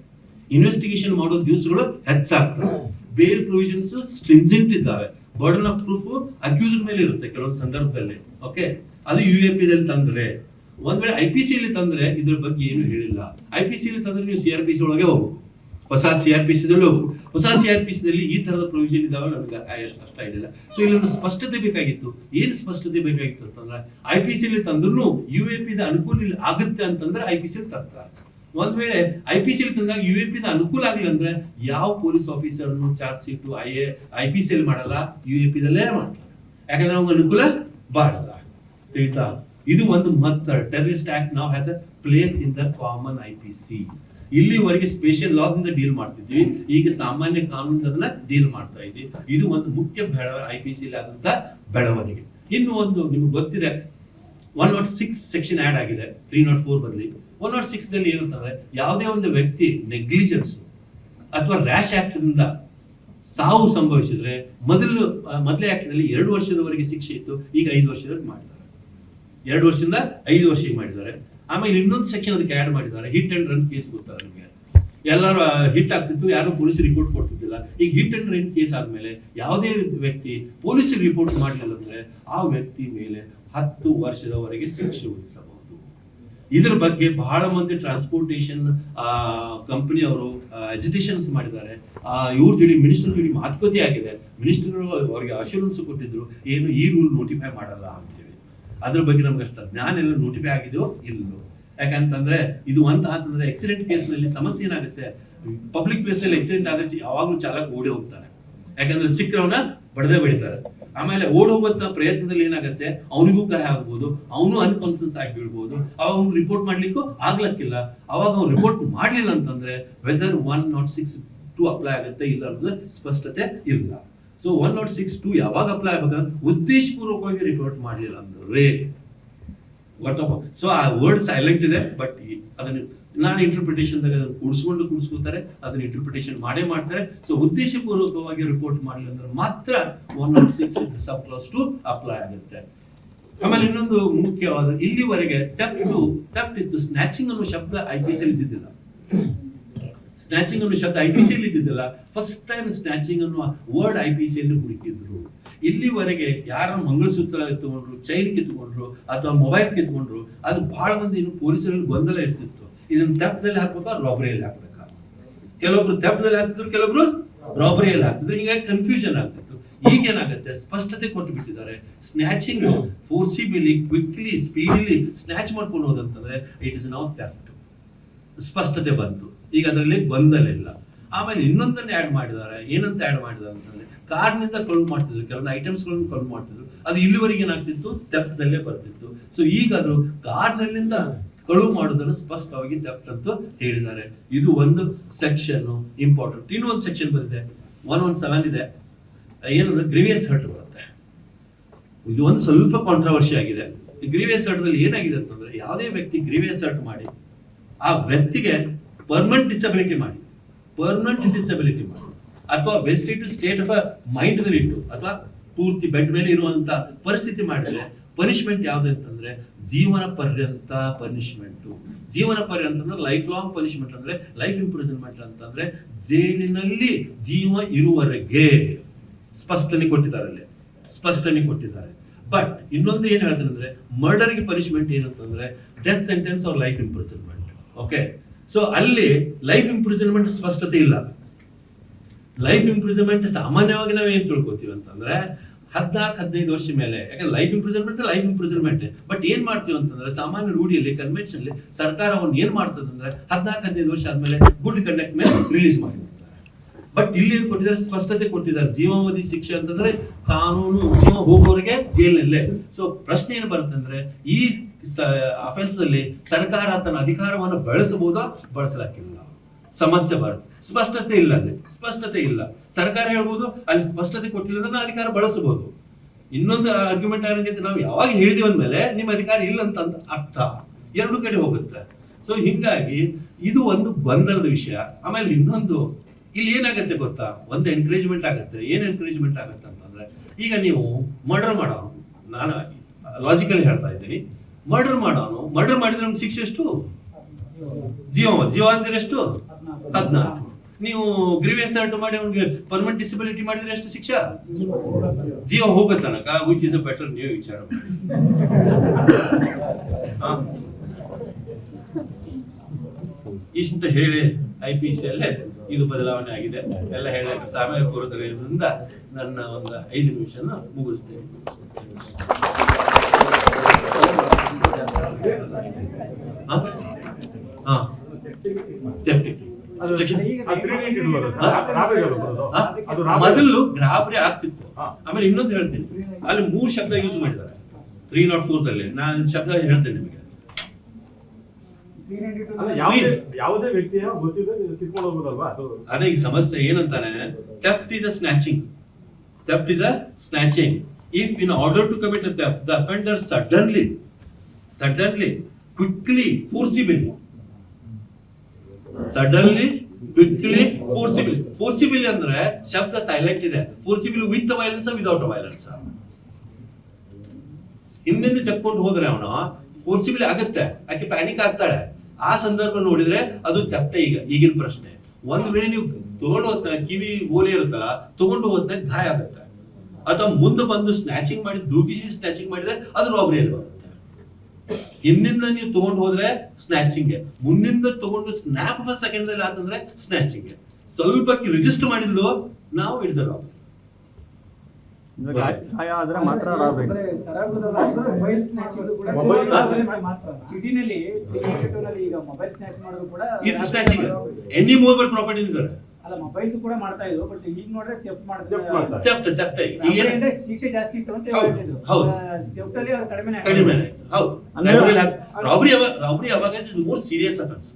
ಇನ್ವೆಸ್ಟಿಗೇಷನ್ ಮಾಡೋ ದಿವಸಗಳು ಹೆಚ್ಚಾಗ್ತವೆ. ಬೇಲ್ ಪ್ರೊವಿಷನ್ಸ್ ಸ್ಟ್ರಿಂಜೆಂಟ್ ಇದ್ದಾವೆ. ಬರ್ಡನ್ ಆಫ್ ಪ್ರೂಫ್ ಅಕ್ಯೂಸ್ಡ್ ಮೇಲೆ ಇರುತ್ತೆ ಕೆಲವೊಂದು ಸಂದರ್ಭದಲ್ಲಿ. ಓಕೆ ಅದು ಯು ಎ ಪಿ ದಲ್ಲಿ ತಂದ್ರೆ. ಒಂದ್ ವೇಳೆ ಐ ಪಿ ಸಿ ಅಲ್ಲಿ ತಂದ್ರೆ ಇದ್ರ ಬಗ್ಗೆ ಏನು ಹೇಳಿಲ್ಲ. ಐ ಪಿ ಸಿ ತಂದ್ರೆ ನೀವು ಸಿ ಆರ್ ಪಿ ಸಿ ಒಳಗೆ ಹೋಗ್ಬೇಕು. ಹೊಸ ಸಿ ಆರ್ ಪಿ ಸಿ ದಲ್ಲಿ ಹೋಗ್ಬೇಕು ಹೊಸ ಸಿ ಆರ್ ಪಿ ಸಿ ದಲ್ಲಿ ಈ ತರದ ಪ್ರೊವಿಷನ್ ಇದಾವೆ, ನಮ್ಗೆ ಅಷ್ಟ ಇದಿಲ್ಲ. ಸೊ ಇಲ್ಲೊಂದು ಸ್ಪಷ್ಟತೆ ಬೇಕಾಗಿತ್ತು. ಏನು ಸ್ಪಷ್ಟತೆ ಬೇಕಾಗಿತ್ತು ಅಂತಂದ್ರೆ ಐ ಪಿ ಸಿ ತಂದ್ರು ಯು ಎ ಪಿ ದ ಅನುಕೂಲ ಆಗುತ್ತೆ ಅಂತಂದ್ರೆ ಐ ಪಿ ಸಿ ತರ್ತಾರೆ ಒಂದ್ ವೇಳೆ ಐ ಪಿ ಸಿ ತಂದಾಗ ಯು ಎ ಪಿ ದ ಅನುಕೂಲ ಆಗಿಲ್ಲ ಅಂದ್ರೆ ಯಾವ police officer charge sheet I A I P C ಮಾಡಲ್ಲ ಯು ಎ ಪಿ ದಲ್ಲೇ ಮಾಡ್ತಾರೆ. ಯಾಕಂದ್ರೆ ಅವ್ರಿಗೆ ಅನುಕೂಲ ಬಾಡಲ್ಲ ತಿಳಿತಾ? ಇದು ಒಂದು ಮತ್ತ ಟೆರರಿಸ್ಟ್ ಆಕ್ಟ್ ನಾವ್ has a place in the common I P C ಇಲ್ಲಿವರೆಗೆ ಸ್ಪೆಷಲ್ ಲಾದಿಂದ ಡೀಲ್ ಮಾಡ್ತಿದ್ವಿ. ಈಗ ಸಾಮಾನ್ಯ ಕಾನೂನು ಅದನ್ನ ಡೀಲ್ ಮಾಡ್ತಾ ಇದ್ವಿ. ಇದು ಒಂದು ಮುಖ್ಯ ಬೆಳವಣಿಗೆ ಐ ಪಿ ಸಿ ಆದಂತ ಬೆಳವಣಿಗೆ. ಇನ್ನು ಒಂದು ನಿಮ್ಗೆ ಗೊತ್ತಿದೆ one nought six section add ಆಗಿದೆ ತ್ರೀ ನಾಟ್ ಫೋರ್ ಬದಲಿ. ಒನ್ ನಾಟ್ ಸಿಕ್ಸ್ ದಲ್ಲಿ ಏನಂತಂದ್ರೆ, ಯಾವುದೇ ಒಂದು ವ್ಯಕ್ತಿ ನೆಗ್ಲಿಜೆನ್ಸ್ ಅಥವಾ ರ್ಯಾಶ್ ಆಕ್ಟ್ನಿಂದ ಸಾವು ಸಂಭವಿಸಿದ್ರೆ ಮೊದಲು ಮೊದಲೇ ಆಕ್ಟ್ನಲ್ಲಿ ಎರಡು ವರ್ಷದವರೆಗೆ ಶಿಕ್ಷೆ ಇತ್ತು, ಈಗ ಐದು ವರ್ಷದವರೆಗೆ ಮಾಡಿದ್ದಾರೆ. ಎರಡು ವರ್ಷದಿಂದ ಐದು ವರ್ಷಕ್ಕೆ ಮಾಡಿದ್ದಾರೆ. ಆಮೇಲೆ ಇನ್ನೊಂದು ಸೆಕ್ಷನ್ ಅದಕ್ಕೆ ಆ್ಯಡ್ ಮಾಡಿದ್ದಾರೆ ಹಿಟ್ ಅಂಡ್ ರನ್ ಕೇಸ್ ಗೊತ್ತಾ ನಮಗೆ? ಎಲ್ಲರೂ ಹಿಟ್ ಆಗ್ತಿತ್ತು, ಯಾರು ಪೊಲೀಸ್ ರಿಪೋರ್ಟ್ ಕೊಡ್ತಿದ್ದಿಲ್ಲ. ಈಗ ಹಿಟ್ ಅಂಡ್ ರನ್ ಕೇಸ್ ಆದಮೇಲೆ ಯಾವುದೇ ವ್ಯಕ್ತಿ ಪೊಲೀಸ್ ರಿಪೋರ್ಟ್ ಮಾಡಲಿಲ್ಲ ಅಂದ್ರೆ ಆ ವ್ಯಕ್ತಿ ಮೇಲೆ ಹತ್ತು ವರ್ಷದವರೆಗೆ ಶಿಕ್ಷೆ ವಿಧಿಸಬಹುದು. ಇದರ ಬಗ್ಗೆ ಬಹಳ ಮಂದಿ ಟ್ರಾನ್ಸ್ಪೋರ್ಟೇಷನ್ ಕಂಪನಿ ಅವರು ಮಾಡಿದ್ದಾರೆ. ಇವ್ರ ಜೊತೆ ಮಿನಿಸ್ಟರ್ ಜೋಡಿ ಮಾತುಕತೆ ಆಗಿದೆ. ಮಿನಿಸ್ಟರ್ ಅವರಿಗೆ ಅಶ್ಯೂರೆನ್ಸ್ ಕೊಟ್ಟಿದ್ರು, ಏನು ಈ ರೂಲ್ ನೋಟಿಫೈ ಮಾಡಲ್ಲ ಅಂತೇಳಿ ಅದ್ರ ಬಗ್ಗೆ ನಮ್ಗೆ ಅಷ್ಟ ಜ್ಞಾನ ಎಲ್ಲ ನೋಟಿಫೈ ಆಗಿದೆಯೋ ಇಲ್ಲೋ ಯಾಕಂತಂದ್ರೆ ಇದು ಅಂತ ಅಂತಂದ್ರೆ ಆಕ್ಸಿಡೆಂಟ್ ಕೇಸ್ನಲ್ಲಿ ಸಮಸ್ಯೆ ಏನಾಗುತ್ತೆ? ಪಬ್ಲಿಕ್ ಅಲ್ಲಿ ಆಕ್ಸಿಡೆಂಟ್ ಆದ್ರೆ ಯಾವಾಗ್ಲೂ ಚಾಲಕ ಓಡಿ ಹೋಗ್ತಾನೆ. ಯಾಕಂದ್ರೆ ಸಿಕ್ಕರವನ್ನ ಬಡದೆ ಬೆಳಿತಾರೆ. ಆಮೇಲೆ ಓಡ್ ಪ್ರಯತ್ನದಲ್ಲಿ ಏನಾಗುತ್ತೆ? ಅವನಿಗೂ ಕರೆ ಆಗ್ಬೋದು, ಅವನು ಅನ್ಕಾನ್ಸಿಯಸ್ ಆಗಿ ಬೀಳ್ಬೋದು ಅವಾಗ ಅವ್ನು ರಿಪೋರ್ಟ್ ಮಾಡ್ಲಿಕ್ಕೂ ಆಗ್ಲಕ್ಕಿಲ್ಲ. ಅವಾಗ ಅವ್ನು ರಿಪೋರ್ಟ್ ಮಾಡ್ಲಿಲ್ಲ ಅಂತಂದ್ರೆ whether one nought six two apply ಆಗುತ್ತೆ ಇಲ್ಲ ಅನ್ನೋದು ಸ್ಪಷ್ಟತೆ ಇಲ್ಲ. So one nought six two ಯಾವಾಗ ಅಪ್ಲೈ ಆಗ್ಬೇಕಂದ್ರೆ ಉದ್ದೇಶಪೂರ್ವಕವಾಗಿ ರಿಪೋರ್ಟ್ ಮಾಡಲಿಲ್ಲ ಅಂದ್ರೆ. ಸೊ ಆ ವರ್ಡ್ ಸೈಲೆಂಟ್ ಇದೆ ಬಟ್ ಅದನ್ನ ನಾನು ಇಂಟರ್ಪ್ರಿಟೇಷನ್ ಕೂಡಿಸ್ಕೊಂಡು ಕೂಡಿಸ್ಕೊತಾರೆ ಅದನ್ನ ಇಂಟರ್ಪ್ರಿಟೇಷನ್ ಮಾಡೇ ಮಾಡ್ತಾರೆ. ಸೊ ಉದ್ದೇಶಪೂರ್ವಕವಾಗಿ ರಿಪೋರ್ಟ್ ಮಾಡಲಿಲ್ಲ ಅಂದ್ರೆ ಮಾತ್ರ one nought six sub clause two apply ಆಗುತ್ತೆ. ಆಮೇಲೆ ಇನ್ನೊಂದು ಮುಖ್ಯವಾದ, ಇಲ್ಲಿವರೆಗೆ ಟೆಫ್ಟ್ ಟಪ್ ಇತ್ತು ಸ್ನ್ಯಾಚಿಂಗ್ ಅನ್ನೋ ಶಬ್ದ ಐ ಪಿ ಎಸ್ ಇದ್ದಿದ್ದಿಲ್ಲ. ಸ್ನ್ಯಾಚಿಂಗ್ ಅನ್ನೋ ಶಬ್ದ ಐ ಪಿ ಸಿ ಇದ್ದಿದ್ದಿಲ್ಲ ಫಸ್ಟ್ ಟೈಮ್ ಸ್ನ್ಯಾಚಿಂಗ್ ಅನ್ನುವ ವರ್ಡ್ ಐ ಪಿ ಸಿ ಹುಡುಕಿದ್ರು. ಇಲ್ಲಿವರೆಗೆ ಯಾರ ಮಂಗಳಸೂತ್ರ ಎತ್ಕೊಂಡ್ರು ಚೈನ್ ಕಿತ್ಕೊಂಡ್ರು ಅಥವಾ ಮೊಬೈಲ್ ಕಿತ್ಕೊಂಡ್ರು ಅದು ಬಹಳ ಮಂದಿ ಇನ್ನು ಪೊಲೀಸರಲ್ಲಿ ಗೊಂದಲ ಇರ್ತಿತ್ತು. ಇದನ್ನ ತೆಪ್ಪದಲ್ಲಿ ಹಾಕ್ಬೇಕಾ ರಾಬರಿಯಲ್ಲಿ ಹಾಕ್ಬೇಕಾ? ಕೆಲವೊಬ್ರು ತೆಪ್ಪದಲ್ಲಿ ಹಾಕ್ತಿದ್ರು, ಕೆಲವೊಬ್ರು ರಾಬರಿಯಲ್ಲಿ ಹಾಕ್ತಿದ್ರು. ಹೀಗಾಗಿ ಕನ್ಫ್ಯೂಷನ್ ಆಗ್ತಿತ್ತು. ಈಗ ಏನಾಗುತ್ತೆ? ಸ್ಪಷ್ಟತೆ ಕೊಟ್ಟು ಬಿಟ್ಟಿದ್ದಾರೆ. Snatching forcibly quickly speedily snatch ಮಾಡ್ಕೊಂಡು ಹೋದಂತಂದ್ರೆ ಇಟ್ ಇಸ್ ನೌ ಥೆಫ್ಟ್ ಸ್ಪಷ್ಟತೆ ಬಂತು. ಈಗ ಅದರಲ್ಲಿ ಗೊಂದಲ ಇಲ್ಲ ಆಮೇಲೆ ಇನ್ನೊಂದನ್ನ ಆ್ಯಡ್ ಮಾಡಿದ್ದಾರೆ. ಏನಂತ ಆ್ಯಡ್ ಮಾಡಿದ್ದಾರೆ ಅಂತಂದ್ರೆ ಕಾರ್ನಿಂದ ಕಳುವು ಮಾಡ್ತಿದ್ರು. ಕೆಲವೊಂದು ಐಟಮ್ಸ್ಗಳನ್ನು ಕಳುವು ಮಾಡ್ತಿದ್ರು. ಅದು ಇಲ್ಲಿವರೆಗೆ ಏನಾಗ್ತಿತ್ತು? ತೆಪ್ಪದಲ್ಲೇ ಬರ್ತಿತ್ತು. ಸೊ ಈಗ ಅದು ಕಾರ್ನಲ್ಲಿಂದ ಕಳುವು ಮಾಡೋದನ್ನು ಸ್ಪಷ್ಟವಾಗಿ ತೆಪ್ಪ ಅಂತ ಹೇಳಿದ್ದಾರೆ. ಇದು ಒಂದು ಸೆಕ್ಷನ್ ಇಂಪಾರ್ಟೆಂಟ್ ಇನ್ನೊಂದು ಸೆಕ್ಷನ್ ಬರುತ್ತೆ ಒನ್ ಒನ್ ಸೆವೆನ್ ಇದೆ. ಏನಂದ್ರೆ ಗ್ರಿವಿಯಸ್ ಹರ್ಟ್ ಬರುತ್ತೆ. ಇದು ಒಂದು ಸ್ವಲ್ಪ ಕಾಂಟ್ರವರ್ಷಿ ಆಗಿದೆ. ಗ್ರೀವಿಯಸ್ ಹರ್ಟ್ದಲ್ಲಿ ಏನಾಗಿದೆ ಅಂತಂದ್ರೆ ಯಾವುದೇ ವ್ಯಕ್ತಿ ಗ್ರೀವಿಯಸ್ ಹರ್ಟ್ ಮಾಡಿ ಆ ವ್ಯಕ್ತಿಗೆ ಪರ್ಮನೆಂಟ್ ಡಿಸಬಿಲಿಟಿ ಮಾಡಿ. ಪರ್ಮನೆಂಟ್ ಡಿಸಬಿಲಿಟಿ ಮಾಡಿ. ಅಥವಾ ವೆಸ್ಟಿಟಿವ್ ಸ್ಟೇಟ್ ಆಫ್ ಮೈಂಡ್ ಇಟ್ಟು, ಅಥವಾ ಪೂರ್ತಿ ಬೆಡ್ ಮೇಲೆ ಇರುವಂತ ಪರಿಸ್ಥಿತಿ ಮಾಡಿದ್ರೆ ಪನಿಷ್ಮೆಂಟ್ ಯಾವ್ದು ಅಂತಂದ್ರೆ ಜೀವನ ಪರ್ಯಂತ ಪನಿಷ್ಮೆಂಟ್ ಜೀವನ ಪರ್ಯಂತ ಅಂದ್ರೆ ಲೈಫ್ ಲಾಂಗ್ ಪನಿಷ್ಮೆಂಟ್ ಅಂದ್ರೆ ಲೈಫ್ ಇಂಪ್ರೂವ್ಮೆಂಟ್ ಅಂತಂದ್ರೆ ಜೈಲಿನಲ್ಲಿ ಜೀವ ಇರುವವರೆಗೆ ಸ್ಪಷ್ಟನೆ ಕೊಟ್ಟಿದ್ದಾರೆ ಅಲ್ಲಿ. ಸ್ಪಷ್ಟನೆ ಕೊಟ್ಟಿದ್ದಾರೆ. ಬಟ್ ಇನ್ನೊಂದು ಏನ್ ಹೇಳ್ತಾರೆ ಅಂದ್ರೆ ಮರ್ಡರ್ಗೆ ಪನಿಷ್ಮೆಂಟ್ ಏನಂತಂದ್ರೆ death sentence or life improvement okay so ಅಲ್ಲಿ ಲೈಫ್ ಇಂಪ್ರೂವ್ಮೆಂಟ್ ಸ್ಪಷ್ಟತೆ ಇಲ್ಲ. ಲೈಫ್ ಇಂಪ್ರೂವ್ಮೆಂಟ್ ಸಾಮಾನ್ಯವಾಗಿ ನಾವು ಏನ್ ತಿಳ್ಕೊತೀವಿ ಅಂತಂದ್ರೆ ಹದ್ನಾಲ್ಕು, ಹದಿನೈದು ವರ್ಷ ಮೇಲೆ, ಯಾಕಂದ್ರೆ life improvement life improvement but ಏನ್ ಮಾಡ್ತೀವಿ ಅಂತಂದ್ರೆ ಸಾಮಾನ್ಯ ರೂಢಿಯಲ್ಲಿ ಕನ್ವೆನ್ಷನ್ ಸರ್ಕಾರವನ್ನು ಏನ್ ಮಾಡ್ತದೆ ಅಂದ್ರೆ ಹದಿನೈದು ವರ್ಷ ಆದ್ಮೇಲೆ ಗುಡ್ ಕಂಡಕ್ಟ್ ಮೇಲೆ ರಿಲೀಸ್ ಮಾಡಿ ಬಟ್ ಇಲ್ಲಿ ಏನ್ ಕೊಟ್ಟಿದ್ದಾರೆ? ಸ್ಪಷ್ಟತೆ ಕೊಟ್ಟಿದ್ದಾರೆ. ಜೀವಾವಧಿ ಶಿಕ್ಷೆ ಅಂತಂದ್ರೆ ಕಾನೂನು, ಜೀವ ಹೋಗೋರಿಗೆ ಜೈಲಿನಲ್ಲೇ. ಸೊ ಪ್ರಶ್ನೆ ಏನು ಬರುತ್ತೆ ಅಂದ್ರೆ ಈ ಅಫೆನ್ಸ್ ಅಲ್ಲಿ ಸರ್ಕಾರ ತನ್ನ ಅಧಿಕಾರವನ್ನು ಬಳಸಬಹುದಾ? ಬಳಸಲಕ್ಕಿಲ್ಲ ಸಮಸ್ಯೆ ಬರುತ್ತೆ. ಸ್ಪಷ್ಟತೆ ಇಲ್ಲ ಅಲ್ಲಿ. ಸ್ಪಷ್ಟತೆ ಇಲ್ಲ. ಸರ್ಕಾರ ಹೇಳ್ಬೋದು, ಅಲ್ಲಿ ಸ್ಪಷ್ಟತೆ ಕೊಟ್ಟಿಲ್ಲ ಅಂದ್ರೆ ಅಧಿಕಾರ ಬಳಸಬಹುದು. ಇನ್ನೊಂದು ಆರ್ಗ್ಯುಮೆಂಟ್ ಏನಂದ್ರೆ ನಾವು ಯಾವಾಗ ಹೇಳಿದೀವಿ ಅಂದ್ಮೇಲೆ ನಿಮ್ಮ ಅಧಿಕಾರ ಇಲ್ಲ ಅಂತ ಅರ್ಥ. ಎರಡು ಕಡೆ ಹೋಗುತ್ತೆ. ಸೊ ಹಿಂಗಾಗಿ ಇದು ಒಂದು ಬಂಧನದ ವಿಷಯ. ಆಮೇಲೆ ಇನ್ನೊಂದು, ಇಲ್ಲಿ ಏನಾಗತ್ತೆ ಗೊತ್ತಾ? ಒಂದು ಎನ್ಕರೇಜ್ಮೆಂಟ್ ಆಗುತ್ತೆ. ಏನ್ ಎನ್ಕರೇಜ್ಮೆಂಟ್ ಆಗುತ್ತೆ ಅಂತಂದ್ರೆ, ಈಗ ನೀವು ಮರ್ಡರ್ ಮಾಡೋನು ನಾನು ಲಾಜಿಕಲಿ ಹೇಳ್ತಾ ಇದ್ದೀನಿ. ಮರ್ಡರ್ ಮಾಡೋನು. ಮರ್ಡರ್ ಮಾಡಿದ್ರೆ ನಮ್ಗೆ ಶಿಕ್ಷೆ ಎಷ್ಟು? ಜೀವ ಜೀವ ಅಂದ್ರೆ ಎಷ್ಟು? ಹದಿನಾಲ್ಕು. ನೀವು ಗ್ರೀವಿಯಸ್ ಅರ್ಟ್ ಮಾಡಿ ಅವ್ನಿಗೆ ಪರ್ಮನೆಂಟ್ ಡಿಸಬಿಲಿಟಿ ಮಾಡಿದ್ರೆ ಎಷ್ಟು ಶಿಕ್ಷೆ? ಜೀವ ಹೋಗೋ ತನಕ ವಿಚ್ ಇಸ್ ಬೆಟರ್ ನೀವು ವಿಚಾರ? ಇಷ್ಟು ಹೇಳಿ ಐ ಪಿ ಸಿ ಅಲ್ಲೇ ಇದು ಬದಲಾವಣೆ ಆಗಿದೆ. ಎಲ್ಲ ಹೇಳಕ್ಕೆ ಸಮಯ ಕೋರುವುದರಿಂದ ನನ್ನ ಒಂದು ಐದು ನಿಮಿಷನ ಮುಗಿಸ್ತೇನೆ ಹಾ? ಹಾ. Theft. ಅದು Section. ಆ 390 ಇಲ್ವಲ್ಲ ಅದು? ಹಾ? ರಾಬರಿ ಅಲ್ವಾ ಅದು? ಹಾ? ಅದು ಮೊದಲು ಗ್ರಾಬರಿ ಆಗ್ತಿತ್ತು. ಆಮೇಲೆ ಇನ್ನೊಂದು ಹೇಳ್ತೀನಿ. ಅಲ್ಲಿ ಮೂರು ಶಬ್ದ ಯೂಸ್ ಮಾಡಿದ್ದಾರೆ. ತ್ರೀ ನಾಟ್ ಫೋರ್ ದಲ್ಲಿ. ನಾನು ಶಬ್ದ ಹೇಳ್ತೇನೆ ನಿಮಗೆ. ಯಾವುದೇ ವ್ಯಕ್ತಿಯ ಹೋಗೋದಲ್ವಾ ಅದು ಅದೇ ಈಗ ಸಮಸ್ಯೆ ಏನಂತಾನೆ theft is a snatching theft is a snatching if in order to commit a theft the offender suddenly suddenly quickly forcibly. Suddenly quickly forcibly forcibly ಅಂದ್ರೆ ಶಬ್ದ ಸೈಲೆಂಟ್ ಇದೆ. Forcible with violence without violence ಹಿಂದಿಂದ ಚಕ್ಕೊಂಡು ಹೋದ್ರೆ ಅವನು ಫೋರ್ಸಿಬಲಿ ಆಗುತ್ತೆ. ಆಕೆ ಪ್ಯಾನಿಕ್ ಆಗ್ತಾಳೆ. ಆ ಸಂದರ್ಭ ನೋಡಿದ್ರೆ ಅದು ತಪ್ಪೆ ಈಗ, ಈಗಿನ ಪ್ರಶ್ನೆ. ಒಂದ್ ವೇಳೆ ನೀವು ತಗೊಂಡು ಕಿವಿ ಓಲೆ ಇರುತ್ತಲ್ಲ, ತಗೊಂಡು ಹೋಗ್ತಾ ಗಾಯ ಆಗುತ್ತೆ. ಅಥವಾ ಮುಂದೆ ಬಂದು ಸ್ನ್ಯಾಚಿಂಗ್ ಮಾಡಿ, ದೂಗಿಸಿ ಸ್ನ್ಯಾಚಿಂಗ್ ಮಾಡಿದ್ರೆ ಅದು ರಾಬರಿ ಬರುತ್ತೆ ಹಿಂದಿಂದ ನೀವು ತಗೊಂಡು ಹೋದ್ರೆ ಸ್ನ್ಯಾಚಿಂಗ್ ಮುಂದಿಂದ ತಗೊಂಡು ಸ್ನ್ಯಾಪ್ ಸೆಕೆಂಡ್ ಅಲ್ಲಿ ಆತಂದ್ರೆ ಸ್ನ್ಯಾಚಿಂಗ್ ಸ್ವಲ್ಪ ರಿಜಿಸ್ಟರ್ ಮಾಡಿದ್ಲು ನಾವು ಇಡ್ತಾರ ಸಿಟಿನಲ್ಲಿ ಈಗ ಮೊಬೈಲ್ ಸ್ನ್ಯಾಚ್ ಮಾಡೋದು ಕೂಡ ಇದು ಸ್ನ್ಯಾಚಿಂಗ್ ಎನಿ ಮೊಬೈಲ್ ಪ್ರಾಪರ್ಟಿ ಇದ್ದಾರೆ ಅಲ್ಲ ಮೊಬೈಲ್ ಕೂಡ ಮಾಡ್ತಾ ಇದ್ರು ಬಟ್ ಈಗ ನೋಡ್ರೆ ತೆಫ್ಟ್ ಮಾಡ್ತಾರೆ. ತೆಫ್ಟ್ ತೆಫ್ಟ್ ಈಗ ಶಿಕ್ಷೆ ಜಾಸ್ತಿ ಇತ್ತು ಅಂತ ಹೇಳ್ತಿದ್ರು. ಅಲ್ಲಿ ಕಡಿಮೆ ಕಡಿಮೆ ಹೌದು. ಅಂದ್ರೆ- robbery robbery more serious offence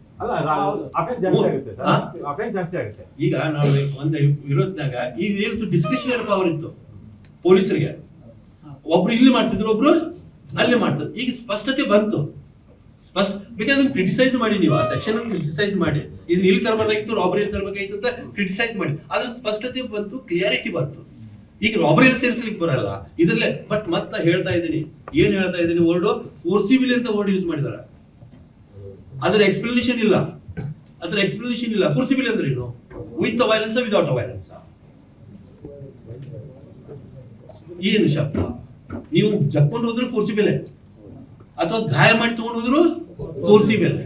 ಆಗುತ್ತೆ ಈಗ ನಾವು ಒಂದ್ ವಿರೋಧನಾಗ ಈಗ ಏನಿತ್ತು ಡಿಸ್ಕಷನರಿ ಪವರ್ ಇತ್ತು. ಪೊಲೀಸರಿಗೆ. ಒಬ್ರು ಇಲ್ಲಿ ಮಾಡ್ತಿದ್ರು ಒಬ್ರು ಅಲ್ಲಿ ಮಾಡ್ತಿದ್ರು. ಈಗ ಸ್ಪಷ್ಟತೆ ಬಂತು. ಸ್ಪಷ್ಟ ಅದನ್ನ ಕ್ರಿಟಿಸೈಸ್ ಮಾಡಿ ನೀವು. ಆ ಸೆಕ್ಷನ್ ಕ್ರಿಟಿಸೈಸ್ ಮಾಡಿ. ಇದನ್ನ ಇಲ್ಲಿ ತರಬೇಕಾಗಿತ್ತು ರಾಬರಿ ತರಬೇಕಾಗಿತ್ತು ಅಂತ ಕ್ರಿಟಿಸೈಸ್ ಮಾಡಿ. ಅದ್ರ ಸ್ಪಷ್ಟತೆ ಬಂತು ಕ್ಲಿಯಾರಿಟಿ ಬಂತು. ಈಗ ರಾಬರಿ ಸೇರಿಸ್ಲಿಕ್ಕೆ ಬರಲ್ಲ. ಇದರಲ್ಲೇ ಬಟ್ ಮತ್ತ ಹೇಳ್ತಾ ಇದ್ದೀನಿ. ಏನ್ ಹೇಳ್ತಾ ಇದ್ದೀನಿ ವರ್ಡ್ ಫೋರ್ಸಿಬಿಲಿ ಅಂತ ವರ್ಡ್ ಯೂಸ್ ಮಾಡಿದಾರೆ. ಅದರ ಎಕ್ಸ್ಪ್ಲನೇಷನ್ ಇಲ್ಲ. ಅದರ ಎಕ್ಸ್ಪ್ಲನೇಷನ್ ಇಲ್ಲ. ಫೋರ್ಸಿಬಿಲಿ ಅಂದ್ರೆ ಏನು? ವಿತ್ ವೈಲೆನ್ಸ್ ವಿದೌಟ್ ವೈಲೆನ್ಸ್ ಏನು ಶಬ್ದ? ನೀವು ಜಕ್ಕೊಂಡು ಹೋದ್ರು ಫೋರ್ಸಿಬಿಲೇ ಅಥವಾ ಗಾಯ ಮಾಡಿ ತಗೊಂಡು ಹೋದ್ರು ಫೋರ್ಸಿಬಲ್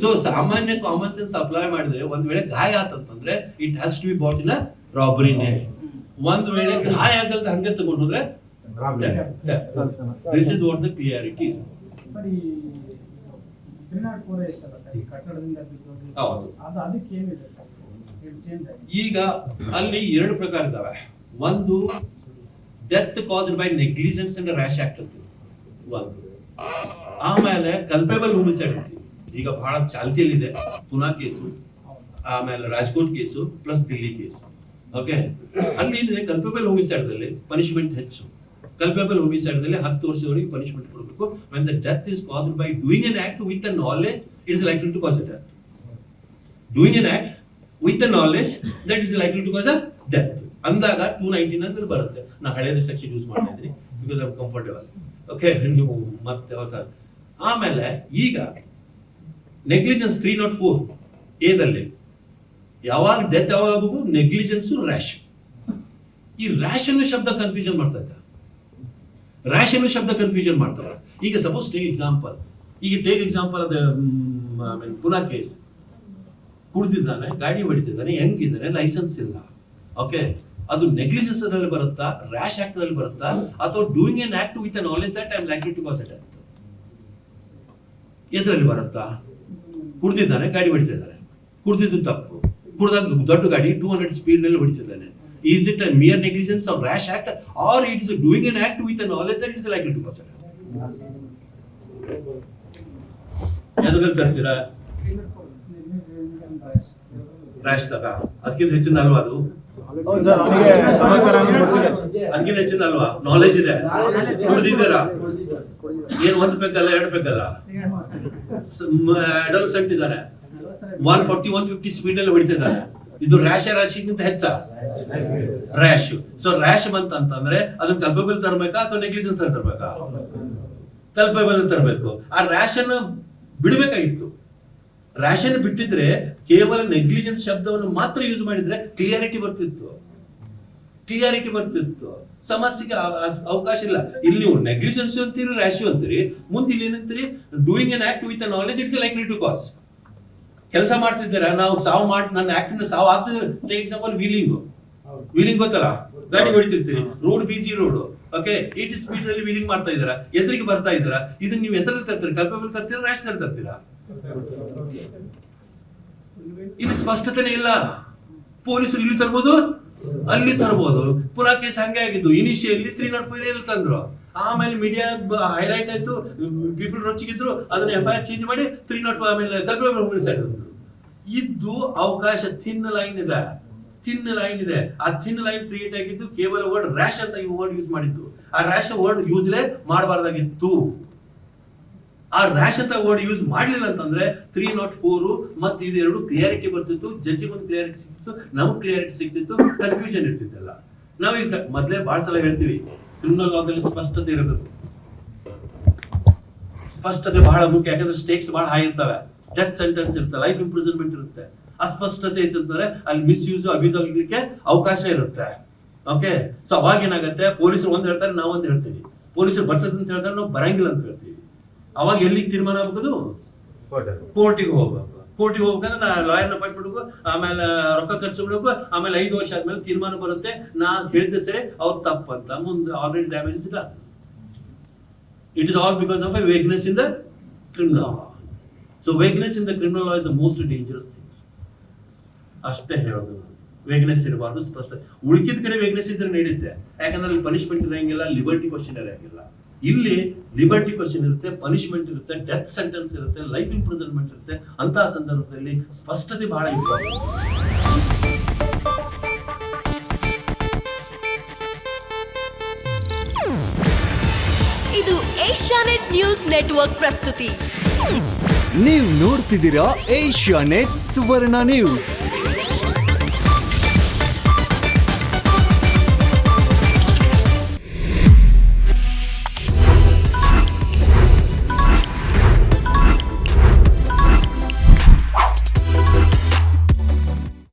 ಸೊ ಸಾಮಾನ್ಯ ಕಾಮನ್ ಸೆನ್ಸ್ ಅಪ್ಲೈ ಮಾಡಿದ್ರೆ ಒಂದ್ ವೇಳೆ ಗಾಯ ಆತಂತಂದ್ರೆ it has to be brought in robbery ರಾಬರಿನೇ ಒಂದ್ ವೇಳೆ ಗಾಯ ಆಗಲ್ದ ಹಂಗೆ ತಗೊಂಡ್ರೆ. This is what the clarity ಈಗ ಅಲ್ಲಿ ಎರಡು ಪ್ರಕಾರ ಇದಾವೆ. ಒಂದು death caused by negligence and rash act ಒಂದು ಆಮೇಲೆ ಕಲ್ಪೇಬಲ್ ಹೋಮಿಸೈಡ್ ಅಂತ ಈಗ ಬಹಳ ಚಾಲ್ತಿಯಲ್ಲಿದೆ ಪುನಾ ಕೇಸು, ಆಮೇಲೆ Rajkot case plus Delhi case. Okay ಅಲ್ಲಿ ಇದೆ ಕಲ್ಪೇಬಲ್ ಹೋಮಿಸೈಡ್ ಅಲ್ಲಿ ಪನಿಷ್ಮೆಂಟ್ ಹೆಚ್ಚು. ಕಲ್ಪೇಬಲ್ homicide ದಲ್ಲಿ ಹತ್ತು ವರ್ಷದವರೆಗೆ ಪನಿಷ್ಮೆಂಟ್ ಕೊಡಬೇಕು. When the death is caused by doing an act with the knowledge it's likely to cause a death doing an act with with knowledge that is is to cause a death ಅಂದಾಗ ಟೂ ನೈನ್ಟೀನ್ ಅಂತ ಬರುತ್ತೆ. ನಾ ಹಳೆಯ ಸೆಕ್ಷನ್ ಯೂಸ್ ಮಾಡ್ತಾ ಇದ್ದೀನಿ ಬಿಕಾಸ್ ಐ ಕಂಫರ್ಟೇಬಲ್ ಓಕೆ ನೀವು ಮತ್ತೆ ಹೊಸ ಆಮೇಲೆ ಈಗ ನೆಗ್ಲಿಜೆನ್ಸ್ ತ್ರೀ ನಾಟ್ ಫೋರ್ ಏದಲ್ಲಿ ಯಾವಾಗ ಡೆತ್ ಯಾವಾಗ ನೆಗ್ಲಿಜೆನ್ಸು ರ್ಯಾಶ್ ಈ ರ್ಯಾಶ್ ಅನ್ನೋ ಶಬ್ದ ಕನ್ಫ್ಯೂಷನ್ ಮಾಡ್ತಾ ಇದ್ದಾರೆ. ರ್ಯಾಶ್ ಅನ್ನೋ ಶಬ್ದ ಕನ್ಫ್ಯೂಷನ್ ಮಾಡ್ತಾರೆ ಈಗ ಸಪೋಸ್ ಟೇಕ್ ಎಕ್ಸಾಂಪಲ್ ಈಗ ಟೇಕ್ ಎಕ್ಸಾಂಪಲ್ ಅದ ಪುನಃ ಕೇಸ್ ಕುಡ್ದಿದ್ದಾನೆ, ಗಾಡಿ ಹೊಡಿತಿದ್ದಾನೆ, ಹೆಂಗಿದ್ದಾನೆ ಲೈಸೆನ್ಸ್ ಇಲ್ಲ. ಓಕೆ ಅದು ನೆಗ್ಲಿಜೆನ್ಸ್ ಅಲ್ಲಿ ಬರುತ್ತಾ ರ್ಯಾಶ್ ಆಕ್ಟ್ನಲ್ಲಿ ಬರುತ್ತಾ, ಅಥವಾ doing an act with knowledge that I like to cause it ಎದ್ರಲ್ಲಿ ಬರುತ್ತಾ? ಕುಡ್ದಿದ್ದಾನೆ, ಗಾಡಿ ಹೊಡಿತಿದ್ದಾನೆ ಕುಡ್ದಿದ್ದು ತಪ್ಪು. ಕುಡ್ದಾಗ ದೊಡ್ಡ ಗಾಡಿ ಟೂ ಹಂಡ್ರೆಡ್ ಸ್ಪೀಡ್ನಲ್ಲಿ ಹೊಡಿತಿದ್ದಾನೆ is it a mere negligence of rash act or it is doing an act with knowledge that is like to it ಎದ್ರಲ್ಲಿ ತರ್ತೀರಾ? ರ್ಯಾಶ್ ತಗ ಅದಕ್ಕಿಂತ ಹೆಚ್ಚಿನ ಅಲ್ವಾ ಅದು? ಗೊತ್ತಿದೆ ಹೆಚ್ಚಿನ ಅಲ್ವಾ ನಾಲೆಜ್ ಇದೆ. ಕುಡ್ದಿದ್ದೀರಾ ಏನ್ ಒಂದ್ ಬೇಕಲ್ಲ ಅಡಲ್ಸೆಂಟ್ ಇದ್ದಾರೆ. One forty one fifty speed ಅಲ್ಲಿ ಹೊಡಿತಿದ್ದಾರೆ ಇದು ರ್ಯಾಶ ರಾಶಿಗಿಂತ ಹೆಚ್ಚ. ರ್ಯಾಶ್ ಸೊ ರ್ಯಾಶ್ ಬಂತ ಅಂತಂದ್ರೆ ಅದನ್ನ ಕಲ್ಪಬಲ್ ತರಬೇಕಾ ಅಥವಾ ನೆಗ್ಲಿಜೆನ್ಸ್ ತರಬೇಕಾ? ಕಲ್ಪಬಲ್ ತರಬೇಕು. ಆ ರ್ಯಾಶ್ ಅನ್ನ ಬಿಡಬೇಕಾಗಿತ್ತು. ರ್ಯಾಶ್ ಅನ್ನು ಬಿಟ್ಟಿದ್ರೆ ಕೇವಲ ನೆಗ್ಲಿಜೆನ್ಸ್ ಶಬ್ದವನ್ನು ಮಾತ್ರ ಯೂಸ್ ಮಾಡಿದ್ರೆ ಕ್ಲಿಯಾರಿಟಿ ಬರ್ತಿತ್ತು. ಕ್ಲಿಯಾರಿಟಿ ಬರ್ತಿತ್ತು. ಸಮಸ್ಯೆಗೆ ಅವಕಾಶ ಇಲ್ಲ. ಇಲ್ಲಿ ನೀವು ನೆಗ್ಲಿಜೆನ್ಸ್ ಅಂತೀರಿ ರ್ಯಾಶು ಅಂತೀರಿ ಮುಂದೆ ಇಲ್ಲಿ ಏನಂತೀರಿ? Doing an act with knowledge it's like to cause ಕೆಲಸ ಮಾಡ್ತಿದ್ದೀರಾ ನಾವು ಸಾವು ಮಾಡಿ ನನ್ನ ಆಕ್ಟಿಂದ ಸಾವು ಆಗ್ತಿದ್ರೆ ಎಕ್ಸಾಂಪಲ್ ವೀಲಿಂಗ್ ವೀಲಿಂಗ್ ಗೊತ್ತಲ್ಲ? ಗಾಡಿ ಹೊಡಿತಿರ್ತೀರಿ. Road busy road okay eighty speed ಅಲ್ಲಿ ವೀಲಿಂಗ್ ಮಾಡ್ತಾ ಇದ್ದೀರಾ? ಎದುರಿಗೆ ಬರ್ತಾ ಇದ್ದೀರಾ? ಇದನ್ನ ನೀವು ಎದುರಲ್ಲಿ ತರ್ತೀರಾ? ಕಲ್ಪಬಲ್ ತರ್ತೀರಾ? ರ್ಯಾಶ್ ತರ್ತೀರಾ? ಇಲ್ಲಿ ಸ್ಪಷ್ಟತೆನೇ ಇಲ್ಲ. ಪೊಲೀಸರು ಇಲ್ಲಿ ತರ್ಬೋದು? ಅಲ್ಲಿ ತರ್ಬೋದು. ಪುನಃ ಕೇಸ್ ಹಂಗೆ ಆಗಿದ್ದು ಇನಿಷಿಯಲಿ ತ್ರೀ ನಾಟ್ ಫೈವ್ ತಂದ್ರು. ಆಮೇಲೆ ಮೀಡಿಯಾ ಹೈಲೈಟ್ ಆಯ್ತು. ಪೀಪಲ್ ರೊಚ್ಚಿಗಿದ್ರು. ಅದನ್ನ ಎಫ್ ಐ ಆರ್ ಚೇಂಜ್ ಮಾಡಿ ತ್ರೀ ನಾಟ್ ಆಮೇಲೆ ಸೈಡ್ ಇದ್ದು ಅವಕಾಶ ಥಿನ್ ಲೈನ್ ಇದೆ. ಥಿನ್ ಲೈನ್ ಇದೆ. ಆ ಥಿನ್ ಲೈನ್ ಕ್ರಿಯೇಟ್ ಆಗಿದ್ದು ಕೇವಲ ವರ್ಡ್ ರ್ಯಾಶ್ ಅಂತ ಈ ವರ್ಡ್ ಯೂಸ್ ಮಾಡಿದ್ದು. ಆ ರ್ಯಾಶ್ ವರ್ಡ್ ಯೂಸ್ಲೇ ಮಾಡಬಾರ್ದಾಗಿತ್ತು. ಆ ರ್ಯಾಶ್ ಅಂತ ವರ್ಡ್ ಯೂಸ್ ಮಾಡ್ಲಿಲ್ಲ ಅಂತಂದ್ರೆ ತ್ರೀ ನಾಟ್ ಫೋರ್ ಮತ್ತೆ ಇದೆರಡು ಕ್ಲಿಯಾರಿಟಿ ಬರ್ತಿತ್ತು ಜಡ್ಜಿ ಒಂದು ಕ್ಲಿಯಾರಿಟಿ ಸಿಕ್ತಿತ್ತು ನಮ್ಗೆ ಕ್ಲಿಯಾರಿಟಿ ಸಿಕ್ತಿತ್ತು ಕನ್ಫ್ಯೂಷನ್ ಇರ್ತಿತ್ತಲ್ಲ. ನಾವೀಗ ಮೊದಲೇ ಬಹಳ ಸಲ ಹೇಳ್ತೀವಿ ಕ್ರಿಮಿನಲ್ ಲಾದಲ್ಲಿ ಸ್ಪಷ್ಟತೆ ಇರಬೇಕು. ಸ್ಪಷ್ಟತೆ ಬಹಳ ಮುಖ್ಯ, ಯಾಕಂದ್ರೆ ಸ್ಟೇಕ್ಸ್ ಬಹಳ ಹೈ ಇರ್ತವೆ. ಡೆತ್ ಸೆಂಟೆನ್ಸ್ ಇರುತ್ತೆ ಲೈಫ್ ಇಂಪ್ರಿಸನ್ಮೆಂಟ್ ಇರುತ್ತೆ. ಅಸ್ಪಷ್ಟತೆ ಇತ್ತಂದ್ರೆ ಅಲ್ಲಿ ಮಿಸ್ಯೂಸ್ ಅಬ್ಯೂಸ್ ಆಗಲಿಕ್ಕೆ ಅವಕಾಶ ಇರುತ್ತೆ. ಓಕೆ ಸೊ ಅವಾಗ ಏನಾಗುತ್ತೆ? ಪೊಲೀಸರು ಒಂದ್ ಹೇಳ್ತಾರೆ, ನಾವು ಒಂದ್ ಹೇಳ್ತೀವಿ. ಪೊಲೀಸರು ಬರ್ತದೆ ಅಂತ ಹೇಳ್ತಾರೆ, ನಾವು ಬರಂಗಿಲ್ಲ ಅಂತ ಹೇಳ್ತೀವಿ. ಅವಾಗ ಎಲ್ಲಿಗೆ ತೀರ್ಮಾನ ಆಗ್ಬೇಕು ಕೋರ್ಟಿಗೆ ಹೋಗ್ಬೇಕು. ಕೋರ್ಟಿಗೆ ಹೋಗ್ಬೇಕಂದ್ರೆ ನಾ ಲಾಯರ್ನ ಅಪಾಯಿಂಟ್ ಮಾಡ್ಬೇಕು ಆಮೇಲೆ ರೊಕ್ಕ ಖರ್ಚು ಬಿಡಬೇಕು ಆಮೇಲೆ ಐದು ವರ್ಷ ಆದ್ಮೇಲೆ ತೀರ್ಮಾನ ಬರುತ್ತೆ. ನಾ ಹೇಳಿದ್ದೆ ಸರಿ ಅವ್ರು ತಪ್ಪಂತ. ಮುಂದೆ ಆಲ್ರೆಡಿ ಡ್ಯಾಮೇಜ್ ಇಲ್ಲ. It is all because of a vagueness in the criminal law so weakness in the criminal law is the most dangerous thing ಅಷ್ಟೇ ಹೇಳೋದು ವೇಗ್ನೆಸ್ ಇರಬಾರ್ದು ಸ್ಪಷ್ಟ. ಉಳಿಕಿದ ಕಡೆ ವೇಗ್ನೆಸ್ ಇದ್ರೆ ನಡೆಯುತ್ತೆ ಯಾಕಂದ್ರೆ ಅಲ್ಲಿ ಪನಿಷ್ಮೆಂಟ್ ಇರಂಗಿಲ್ಲ ಲಿಬರ್ಟಿ ಕ್ವಶನ್ ಇರಂಗಿಲ್ಲ ಇಲ್ಲಿ ಲಿಬರ್ಟಿ ಕ್ವಶನ್ ಇರುತ್ತೆ ಪನಿಷ್ಮೆಂಟ್ ಇರುತ್ತೆ ಡೆತ್ ಸೆಂಟೆನ್ಸ್ ಇರುತ್ತೆ ಲೈಫ್ ಇಂಪ್ರಿಸನ್ಮೆಂಟ್ ಇರುತ್ತೆ ಅಂತಹ ಸಂದರ್ಭದಲ್ಲಿ ಸ್ಪಷ್ಟತೆ ಬಹಳ ಇಂಪಾರ್ಟೆಂಟ್ ಇದು ಏಷ್ಯಾನೆಟ್ ನ್ಯೂಸ್ ನೆಟ್ವರ್ಕ್ ಪ್ರಸ್ತುತಿ. ನೀವು ನೋಡ್ತಿದ್ದೀರಾ ಏಷ್ಯಾ ನೆಟ್ ಸುವರ್ಣ ನ್ಯೂಸ್.